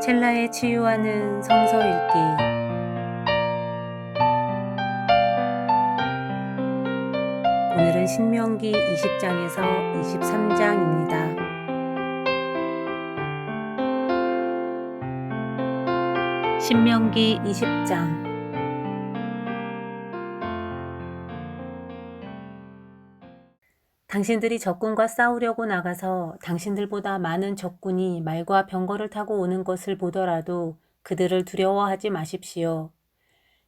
첼라에 치유하는 성서 읽기 오늘은 신명기 20장에서 23장입니다. 신명기 20장 당신들이 적군과 싸우려고 나가서 당신들보다 많은 적군이 말과 병거를 타고 오는 것을 보더라도 그들을 두려워하지 마십시오.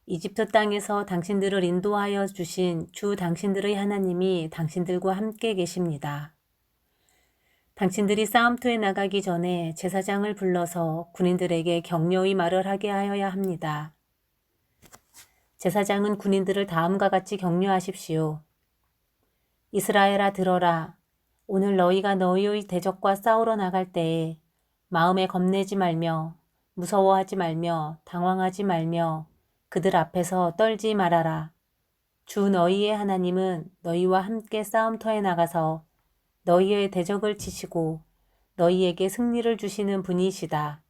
이집트 땅에서 당신들을 인도하여 주신 주 당신들의 하나님이 당신들과 함께 계십니다. 당신들이 싸움터에 나가기 전에 제사장을 불러서 군인들에게 격려의 말을 하게 하여야 합니다. 제사장은 군인들을 다음과 같이 격려하십시오. 이스라엘아 들어라. 오늘 너희가 너희의 대적과 싸우러 나갈 때에 마음에 겁내지 말며 무서워하지 말며 당황하지 말며 그들 앞에서 떨지 말아라. 주 너희의 하나님은 너희와 함께 싸움터에 나가서 너희의 대적을 치시고 너희에게 승리를 주시는 분이시다.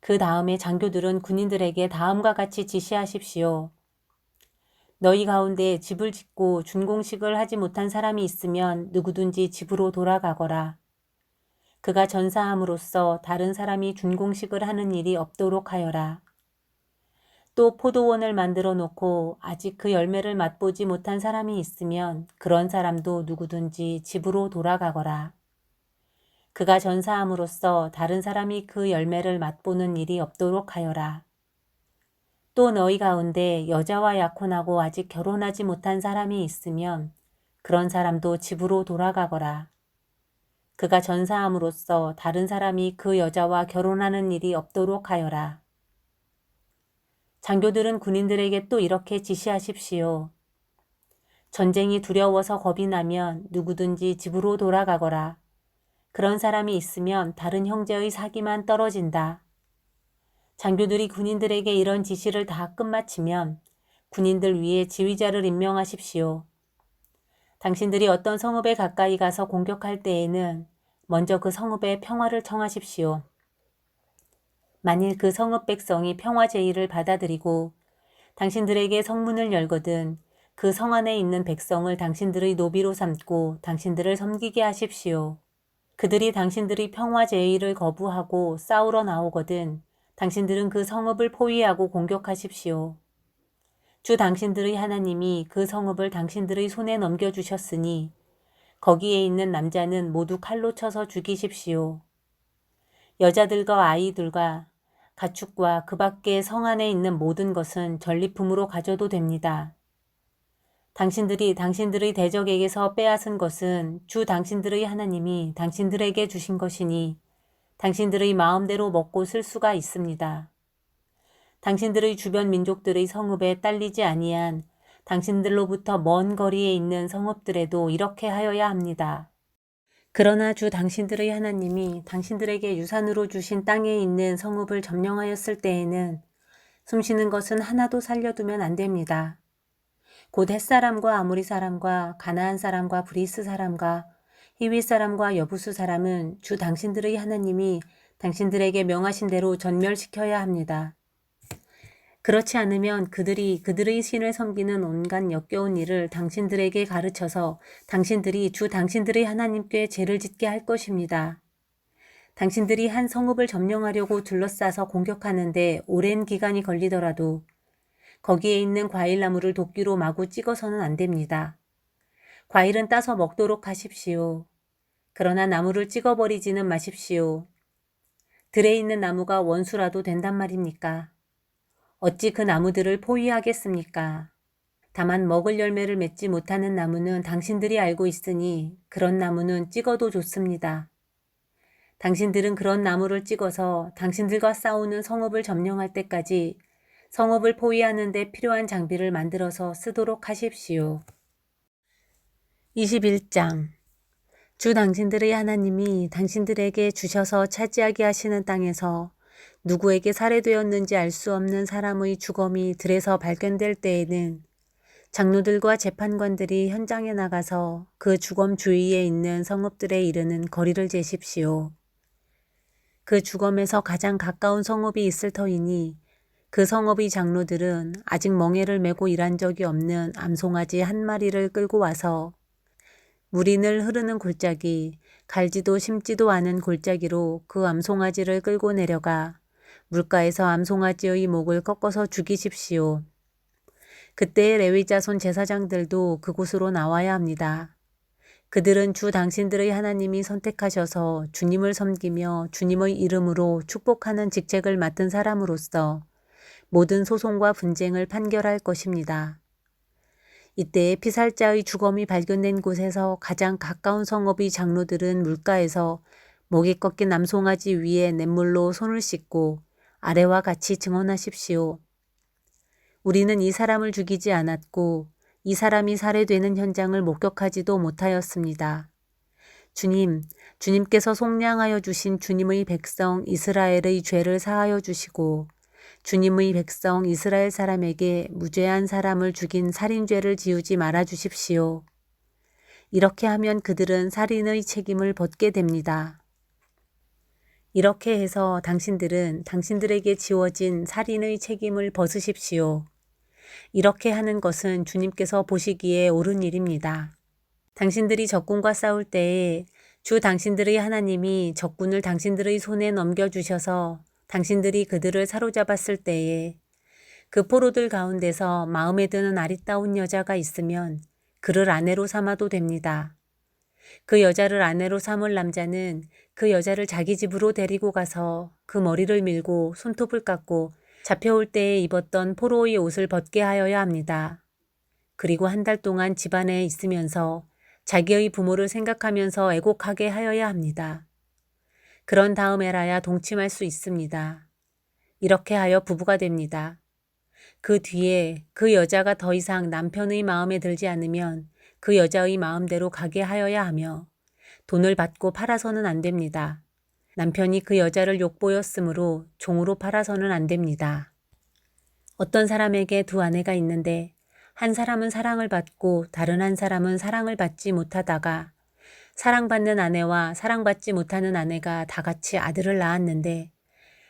그 다음에 장교들은 군인들에게 다음과 같이 지시하십시오. 너희 가운데 집을 짓고 준공식을 하지 못한 사람이 있으면 누구든지 집으로 돌아가거라. 그가 전사함으로써 다른 사람이 준공식을 하는 일이 없도록 하여라. 또 포도원을 만들어 놓고 아직 그 열매를 맛보지 못한 사람이 있으면 그런 사람도 누구든지 집으로 돌아가거라. 그가 전사함으로써 다른 사람이 그 열매를 맛보는 일이 없도록 하여라. 또 너희 가운데 여자와 약혼하고 아직 결혼하지 못한 사람이 있으면 그런 사람도 집으로 돌아가거라. 그가 전사함으로써 다른 사람이 그 여자와 결혼하는 일이 없도록 하여라. 장교들은 군인들에게 또 이렇게 지시하십시오. 전쟁이 두려워서 겁이 나면 누구든지 집으로 돌아가거라. 그런 사람이 있으면 다른 형제의 사기만 떨어진다. 장교들이 군인들에게 이런 지시를 다 끝마치면 군인들 위에 지휘자를 임명하십시오. 당신들이 어떤 성읍에 가까이 가서 공격할 때에는 먼저 그 성읍에 평화를 청하십시오. 만일 그 성읍 백성이 평화 제의를 받아들이고 당신들에게 성문을 열거든 그 성 안에 있는 백성을 당신들의 노비로 삼고 당신들을 섬기게 하십시오. 그들이 당신들의 평화 제의를 거부하고 싸우러 나오거든 당신들은 그 성읍을 포위하고 공격하십시오. 주 당신들의 하나님이 그 성읍을 당신들의 손에 넘겨주셨으니 거기에 있는 남자는 모두 칼로 쳐서 죽이십시오. 여자들과 아이들과 가축과 그 밖에 성 안에 있는 모든 것은 전리품으로 가져도 됩니다. 당신들이 당신들의 대적에게서 빼앗은 것은 주 당신들의 하나님이 당신들에게 주신 것이니 당신들의 마음대로 먹고 쓸 수가 있습니다. 당신들의 주변 민족들의 성읍에 딸리지 아니한 당신들로부터 먼 거리에 있는 성읍들에도 이렇게 하여야 합니다. 그러나 주 당신들의 하나님이 당신들에게 유산으로 주신 땅에 있는 성읍을 점령하였을 때에는 숨쉬는 것은 하나도 살려두면 안 됩니다. 곧 햇사람과 아무리 사람과 가나안 사람과 브리스 사람과 히윗 사람과 여부수 사람은 주 당신들의 하나님이 당신들에게 명하신 대로 전멸시켜야 합니다. 그렇지 않으면 그들이 그들의 신을 섬기는 온갖 역겨운 일을 당신들에게 가르쳐서 당신들이 주 당신들의 하나님께 죄를 짓게 할 것입니다. 당신들이 한 성읍을 점령하려고 둘러싸서 공격하는데 오랜 기간이 걸리더라도 거기에 있는 과일나무를 도끼로 마구 찍어서는 안 됩니다. 과일은 따서 먹도록 하십시오. 그러나 나무를 찍어버리지는 마십시오. 들에 있는 나무가 원수라도 된단 말입니까? 어찌 그 나무들을 포위하겠습니까? 다만 먹을 열매를 맺지 못하는 나무는 당신들이 알고 있으니 그런 나무는 찍어도 좋습니다. 당신들은 그런 나무를 찍어서 당신들과 싸우는 성읍을 점령할 때까지 성읍을 포위하는 데 필요한 장비를 만들어서 쓰도록 하십시오. 21장 주 당신들의 하나님이 당신들에게 주셔서 차지하게 하시는 땅에서 누구에게 살해되었는지 알 수 없는 사람의 주검이 들에서 발견될 때에는 장로들과 재판관들이 현장에 나가서 그 주검 주위에 있는 성읍들에 이르는 거리를 재십시오. 그 주검에서 가장 가까운 성읍이 있을 터이니 그 성읍의 장로들은 아직 멍에를 메고 일한 적이 없는 암송아지 한 마리를 끌고 와서 늘 흐르는 골짜기, 갈지도 심지도 않은 골짜기로 그 암송아지를 끌고 내려가 물가에서 암송아지의 목을 꺾어서 죽이십시오. 그때의 레위자손 제사장들도 그곳으로 나와야 합니다. 그들은 주 당신들의 하나님이 선택하셔서 주님을 섬기며 주님의 이름으로 축복하는 직책을 맡은 사람으로서 모든 소송과 분쟁을 판결할 것입니다. 이때 피살자의 주검이 발견된 곳에서 가장 가까운 성읍의 장로들은 물가에서 목이 꺾인 남송아지 위에 냇물로 손을 씻고 아래와 같이 증언하십시오. 우리는 이 사람을 죽이지 않았고 이 사람이 살해되는 현장을 목격하지도 못하였습니다. 주님, 주님께서 속량하여 주신 주님의 백성 이스라엘의 죄를 사하여 주시고 주님의 백성 이스라엘 사람에게 무죄한 사람을 죽인 살인죄를 지우지 말아 주십시오. 이렇게 하면 그들은 살인의 책임을 벗게 됩니다. 이렇게 해서 당신들은 당신들에게 지워진 살인의 책임을 벗으십시오. 이렇게 하는 것은 주님께서 보시기에 옳은 일입니다. 당신들이 적군과 싸울 때에 주 당신들의 하나님이 적군을 당신들의 손에 넘겨주셔서 당신들이 그들을 사로잡았을 때에 그 포로들 가운데서 마음에 드는 아리따운 여자가 있으면 그를 아내로 삼아도 됩니다. 그 여자를 아내로 삼을 남자는 그 여자를 자기 집으로 데리고 가서 그 머리를 밀고 손톱을 깎고 잡혀올 때에 입었던 포로의 옷을 벗게 하여야 합니다. 그리고 한 달 동안 집안에 있으면서 자기의 부모를 생각하면서 애곡하게 하여야 합니다. 그런 다음에라야 동침할 수 있습니다. 이렇게 하여 부부가 됩니다. 그 뒤에 그 여자가 더 이상 남편의 마음에 들지 않으면 그 여자의 마음대로 가게 하여야 하며 돈을 받고 팔아서는 안 됩니다. 남편이 그 여자를 욕보였으므로 종으로 팔아서는 안 됩니다. 어떤 사람에게 두 아내가 있는데 한 사람은 사랑을 받고 다른 한 사람은 사랑을 받지 못하다가 사랑받는 아내와 사랑받지 못하는 아내가 다 같이 아들을 낳았는데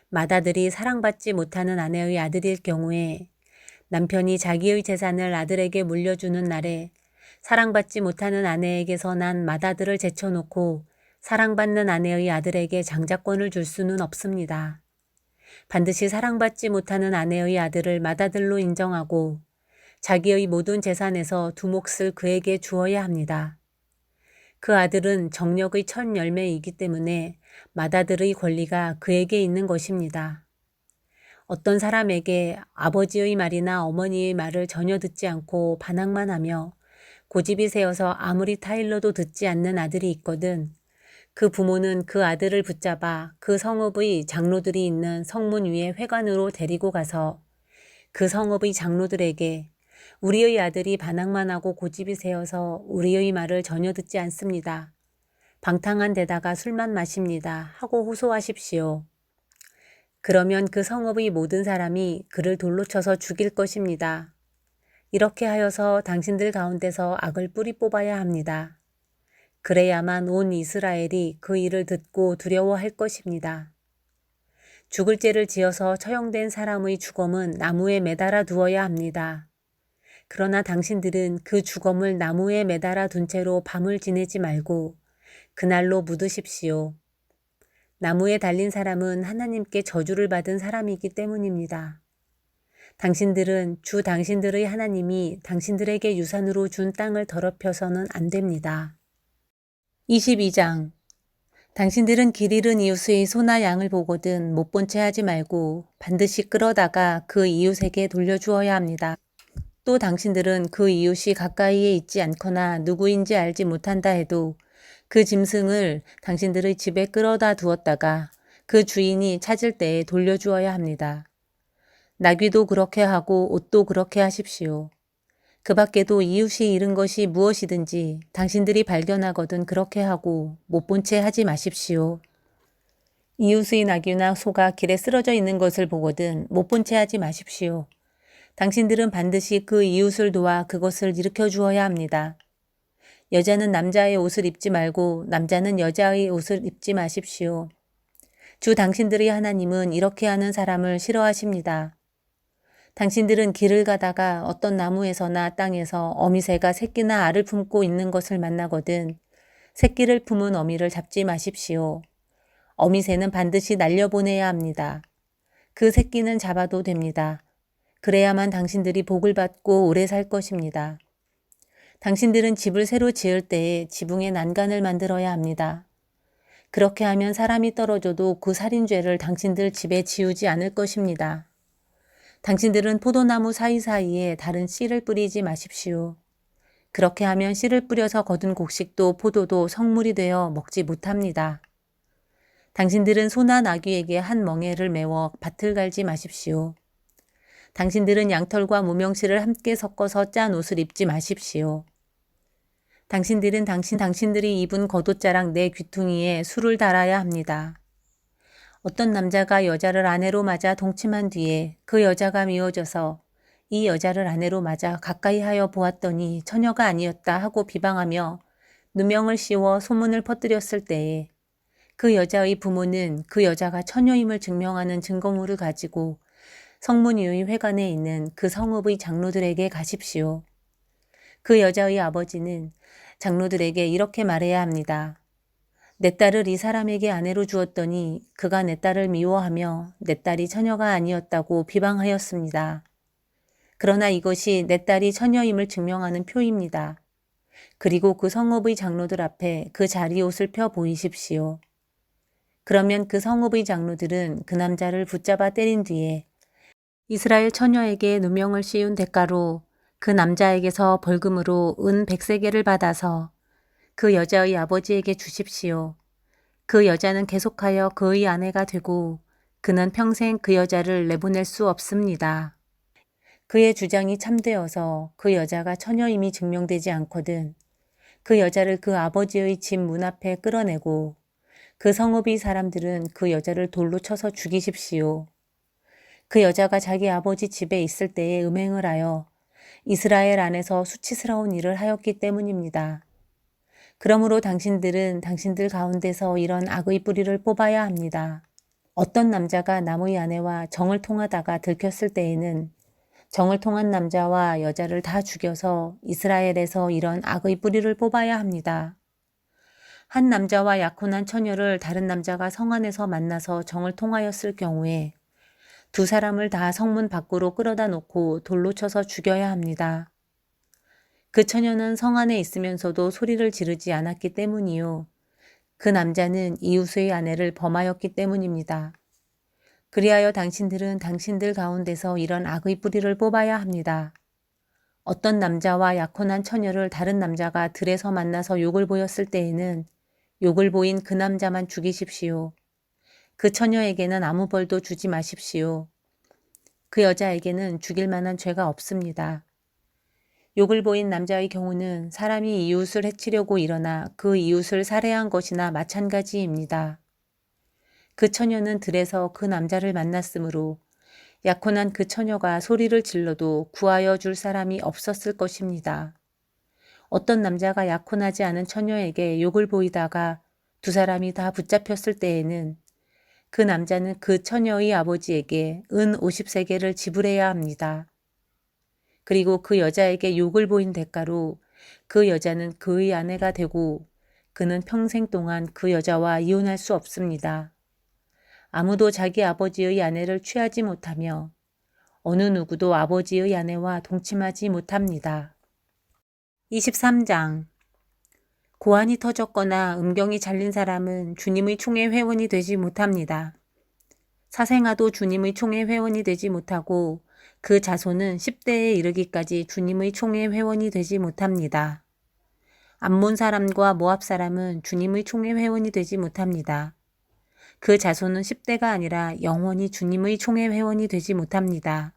맏아들이 사랑받지 못하는 아내의 아들일 경우에 남편이 자기의 재산을 아들에게 물려주는 날에 사랑받지 못하는 아내에게서 난 맏아들을 제쳐놓고 사랑받는 아내의 아들에게 장자권을 줄 수는 없습니다. 반드시 사랑받지 못하는 아내의 아들을 맏아들로 인정하고 자기의 모든 재산에서 두 몫을 그에게 주어야 합니다. 그 아들은 정력의 첫 열매이기 때문에 맏아들의 권리가 그에게 있는 것입니다. 어떤 사람에게 아버지의 말이나 어머니의 말을 전혀 듣지 않고 반항만 하며 고집이 세어서 아무리 타일러도 듣지 않는 아들이 있거든 그 부모는 그 아들을 붙잡아 그 성읍의 장로들이 있는 성문 위에 회관으로 데리고 가서 그 성읍의 장로들에게 우리의 아들이 반항만 하고 고집이 세어서 우리의 말을 전혀 듣지 않습니다. 방탕한 데다가 술만 마십니다. 하고 호소하십시오. 그러면 그 성읍의 모든 사람이 그를 돌로 쳐서 죽일 것입니다. 이렇게 하여서 당신들 가운데서 악을 뿌리 뽑아야 합니다. 그래야만 온 이스라엘이 그 일을 듣고 두려워할 것입니다. 죽을 죄를 지어서 처형된 사람의 주검은 나무에 매달아 두어야 합니다. 그러나 당신들은 그 주검을 나무에 매달아 둔 채로 밤을 지내지 말고 그날로 묻으십시오. 나무에 달린 사람은 하나님께 저주를 받은 사람이기 때문입니다. 당신들은 주 당신들의 하나님이 당신들에게 유산으로 준 땅을 더럽혀서는 안 됩니다. 22장 당신들은 길 잃은 이웃의 소나 양을 보거든 못 본 채 하지 말고 반드시 끌어다가 그 이웃에게 돌려주어야 합니다. 또 당신들은 그 이웃이 가까이에 있지 않거나 누구인지 알지 못한다 해도 그 짐승을 당신들의 집에 끌어다 두었다가 그 주인이 찾을 때에 돌려주어야 합니다. 나귀도 그렇게 하고 옷도 그렇게 하십시오. 그 밖에도 이웃이 잃은 것이 무엇이든지 당신들이 발견하거든 그렇게 하고 못 본 채 하지 마십시오. 이웃의 나귀나 소가 길에 쓰러져 있는 것을 보거든 못 본 채 하지 마십시오. 당신들은 반드시 그 이웃을 도와 그것을 일으켜 주어야 합니다. 여자는 남자의 옷을 입지 말고 남자는 여자의 옷을 입지 마십시오. 주 당신들의 하나님은 이렇게 하는 사람을 싫어하십니다. 당신들은 길을 가다가 어떤 나무에서나 땅에서 어미새가 새끼나 알을 품고 있는 것을 만나거든 새끼를 품은 어미를 잡지 마십시오. 어미새는 반드시 날려보내야 합니다. 그 새끼는 잡아도 됩니다. 그래야만 당신들이 복을 받고 오래 살 것입니다. 당신들은 집을 새로 지을 때에 지붕에 난간을 만들어야 합니다. 그렇게 하면 사람이 떨어져도 그 살인죄를 당신들 집에 지우지 않을 것입니다. 당신들은 포도나무 사이사이에 다른 씨를 뿌리지 마십시오. 그렇게 하면 씨를 뿌려서 거둔 곡식도 포도도 성물이 되어 먹지 못합니다. 당신들은 소나 나귀에게 한 멍에를 메워 밭을 갈지 마십시오. 당신들은 양털과 무명실을 함께 섞어서 짠 옷을 입지 마십시오. 당신들은 당신 당신들이 입은 겉옷자락 내 귀퉁이에 술을 달아야 합니다. 어떤 남자가 여자를 아내로 맞아 동침한 뒤에 그 여자가 미워져서 이 여자를 아내로 맞아 가까이 하여 보았더니 처녀가 아니었다 하고 비방하며 누명을 씌워 소문을 퍼뜨렸을 때에 그 여자의 부모는 그 여자가 처녀임을 증명하는 증거물을 가지고 성문위의 회관에 있는 그 성읍의 장로들에게 가십시오. 그 여자의 아버지는 장로들에게 이렇게 말해야 합니다. 내 딸을 이 사람에게 아내로 주었더니 그가 내 딸을 미워하며 내 딸이 처녀가 아니었다고 비방하였습니다. 그러나 이것이 내 딸이 처녀임을 증명하는 표입니다. 그리고 그 성읍의 장로들 앞에 그 자리 옷을 펴 보이십시오. 그러면 그 성읍의 장로들은 그 남자를 붙잡아 때린 뒤에 이스라엘 처녀에게 누명을 씌운 대가로 그 남자에게서 벌금으로 은 백세 개를 받아서 그 여자의 아버지에게 주십시오. 그 여자는 계속하여 그의 아내가 되고 그는 평생 그 여자를 내보낼 수 없습니다. 그의 주장이 참되어서 그 여자가 처녀임이 증명되지 않거든 그 여자를 그 아버지의 집 문 앞에 끌어내고 그 성읍의 사람들은 그 여자를 돌로 쳐서 죽이십시오. 그 여자가 자기 아버지 집에 있을 때에 음행을 하여 이스라엘 안에서 수치스러운 일을 하였기 때문입니다. 그러므로 당신들은 당신들 가운데서 이런 악의 뿌리를 뽑아야 합니다. 어떤 남자가 남의 아내와 정을 통하다가 들켰을 때에는 정을 통한 남자와 여자를 다 죽여서 이스라엘에서 이런 악의 뿌리를 뽑아야 합니다. 한 남자와 약혼한 처녀를 다른 남자가 성 안에서 만나서 정을 통하였을 경우에 두 사람을 다 성문 밖으로 끌어다 놓고 돌로 쳐서 죽여야 합니다. 그 처녀는 성 안에 있으면서도 소리를 지르지 않았기 때문이요. 그 남자는 이웃의 아내를 범하였기 때문입니다. 그리하여 당신들은 당신들 가운데서 이런 악의 뿌리를 뽑아야 합니다. 어떤 남자와 약혼한 처녀를 다른 남자가 들에서 만나서 욕을 보였을 때에는 욕을 보인 그 남자만 죽이십시오. 그 처녀에게는 아무 벌도 주지 마십시오. 그 여자에게는 죽일 만한 죄가 없습니다. 욕을 보인 남자의 경우는 사람이 이웃을 해치려고 일어나 그 이웃을 살해한 것이나 마찬가지입니다. 그 처녀는 들에서 그 남자를 만났으므로 약혼한 그 처녀가 소리를 질러도 구하여 줄 사람이 없었을 것입니다. 어떤 남자가 약혼하지 않은 처녀에게 욕을 보이다가 두 사람이 다 붙잡혔을 때에는 그 남자는 그 처녀의 아버지에게 은 50세계를 지불해야 합니다. 그리고 그 여자에게 욕을 보인 대가로 그 여자는 그의 아내가 되고 그는 평생 동안 그 여자와 이혼할 수 없습니다. 아무도 자기 아버지의 아내를 취하지 못하며 어느 누구도 아버지의 아내와 동침하지 못합니다. 23장 고환이 터졌거나 음경이 잘린 사람은 주님의 총회 회원이 되지 못합니다. 사생아도 주님의 총회 회원이 되지 못하고 그 자손은 10대에 이르기까지 주님의 총회 회원이 되지 못합니다. 암몬 사람과 모압 사람은 주님의 총회 회원이 되지 못합니다. 그 자손은 10대가 아니라 영원히 주님의 총회 회원이 되지 못합니다.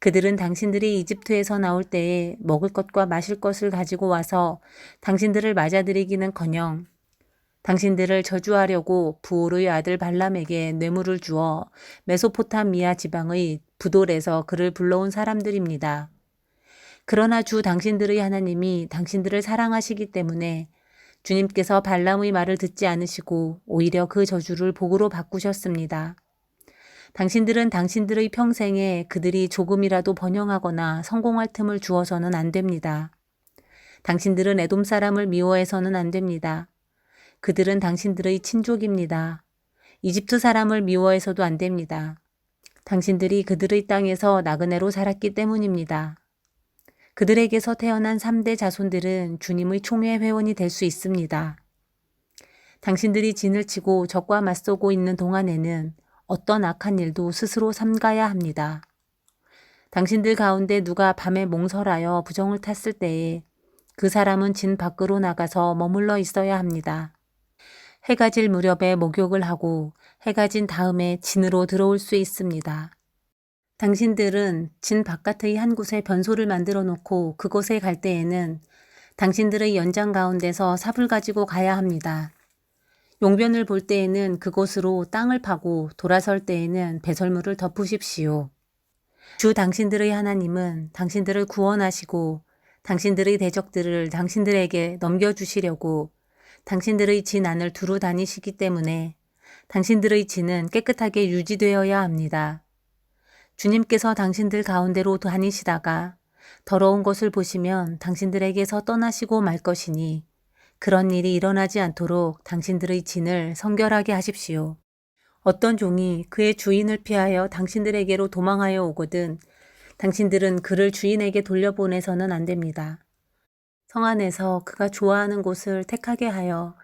그들은 당신들이 이집트에서 나올 때에 먹을 것과 마실 것을 가지고 와서 당신들을 맞아들이기는 커녕 당신들을 저주하려고 부올의 아들 발람에게 뇌물을 주어 메소포타미아 지방의 부돌에서 그를 불러온 사람들입니다. 그러나 주 당신들의 하나님이 당신들을 사랑하시기 때문에 주님께서 발람의 말을 듣지 않으시고 오히려 그 저주를 복으로 바꾸셨습니다. 당신들은 당신들의 평생에 그들이 조금이라도 번영하거나 성공할 틈을 주어서는 안 됩니다. 당신들은 에돔 사람을 미워해서는 안 됩니다. 그들은 당신들의 친족입니다. 이집트 사람을 미워해서도 안 됩니다. 당신들이 그들의 땅에서 나그네로 살았기 때문입니다. 그들에게서 태어난 3대 자손들은 주님의 총회 회원이 될 수 있습니다. 당신들이 진을 치고 적과 맞서고 있는 동안에는 어떤 악한 일도 스스로 삼가야 합니다. 당신들 가운데 누가 밤에 몽설하여 부정을 탔을 때에 그 사람은 진 밖으로 나가서 머물러 있어야 합니다. 해가 질 무렵에 목욕을 하고 해가 진 다음에 진으로 들어올 수 있습니다. 당신들은 진 바깥의 한 곳에 변소를 만들어 놓고 그곳에 갈 때에는 당신들의 연장 가운데서 삽을 가지고 가야 합니다. 용변을 볼 때에는 그곳으로 땅을 파고 돌아설 때에는 배설물을 덮으십시오. 주 당신들의 하나님은 당신들을 구원하시고 당신들의 대적들을 당신들에게 넘겨주시려고 당신들의 진 안을 두루 다니시기 때문에 당신들의 진은 깨끗하게 유지되어야 합니다. 주님께서 당신들 가운데로 다니시다가 더러운 것을 보시면 당신들에게서 떠나시고 말 것이니 그런 일이 일어나지 않도록 당신들의 진을 성결하게 하십시오. 어떤 종이 그의 주인을 피하여 당신들에게로 도망하여 오거든 당신들은 그를 주인에게 돌려보내서는 안 됩니다. 성 안에서 그가 좋아하는 곳을 택하게 하여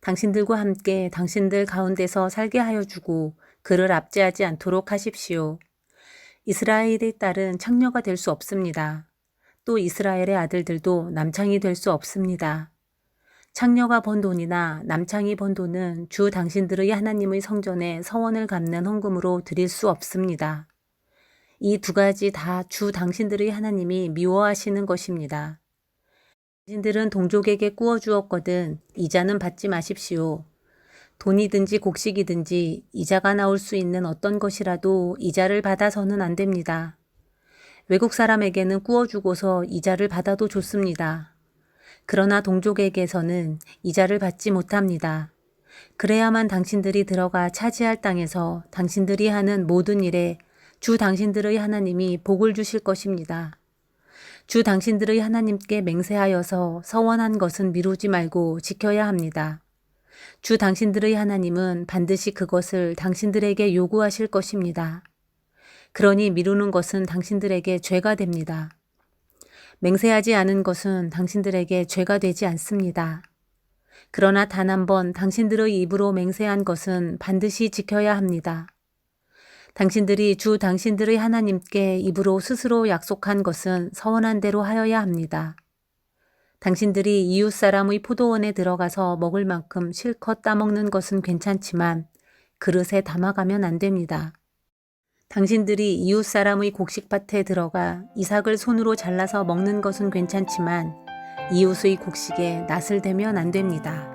당신들과 함께 당신들 가운데서 살게 하여 주고 그를 압제하지 않도록 하십시오. 이스라엘의 딸은 창녀가 될 수 없습니다. 또 이스라엘의 아들들도 남창이 될 수 없습니다. 창녀가 번 돈이나 남창이 번 돈은 주 당신들의 하나님의 성전에 서원을 갚는 헌금으로 드릴 수 없습니다. 이 두 가지 다 주 당신들의 하나님이 미워하시는 것입니다. 당신들은 동족에게 꾸어 주었거든 이자는 받지 마십시오. 돈이든지 곡식이든지 이자가 나올 수 있는 어떤 것이라도 이자를 받아서는 안 됩니다. 외국 사람에게는 꾸어주고서 이자를 받아도 좋습니다. 그러나 동족에게서는 이자를 받지 못합니다. 그래야만 당신들이 들어가 차지할 땅에서 당신들이 하는 모든 일에 주 당신들의 하나님이 복을 주실 것입니다. 주 당신들의 하나님께 맹세하여서 서원한 것은 미루지 말고 지켜야 합니다. 주 당신들의 하나님은 반드시 그것을 당신들에게 요구하실 것입니다. 그러니 미루는 것은 당신들에게 죄가 됩니다. 맹세하지 않은 것은 당신들에게 죄가 되지 않습니다. 그러나 단 한 번 당신들의 입으로 맹세한 것은 반드시 지켜야 합니다. 당신들이 주 당신들의 하나님께 입으로 스스로 약속한 것은 서원한 대로 하여야 합니다. 당신들이 이웃 사람의 포도원에 들어가서 먹을 만큼 실컷 따먹는 것은 괜찮지만 그릇에 담아가면 안 됩니다. 당신들이 이웃 사람의 곡식밭에 들어가 이삭을 손으로 잘라서 먹는 것은 괜찮지만 이웃의 곡식에 낫을 대면 안 됩니다.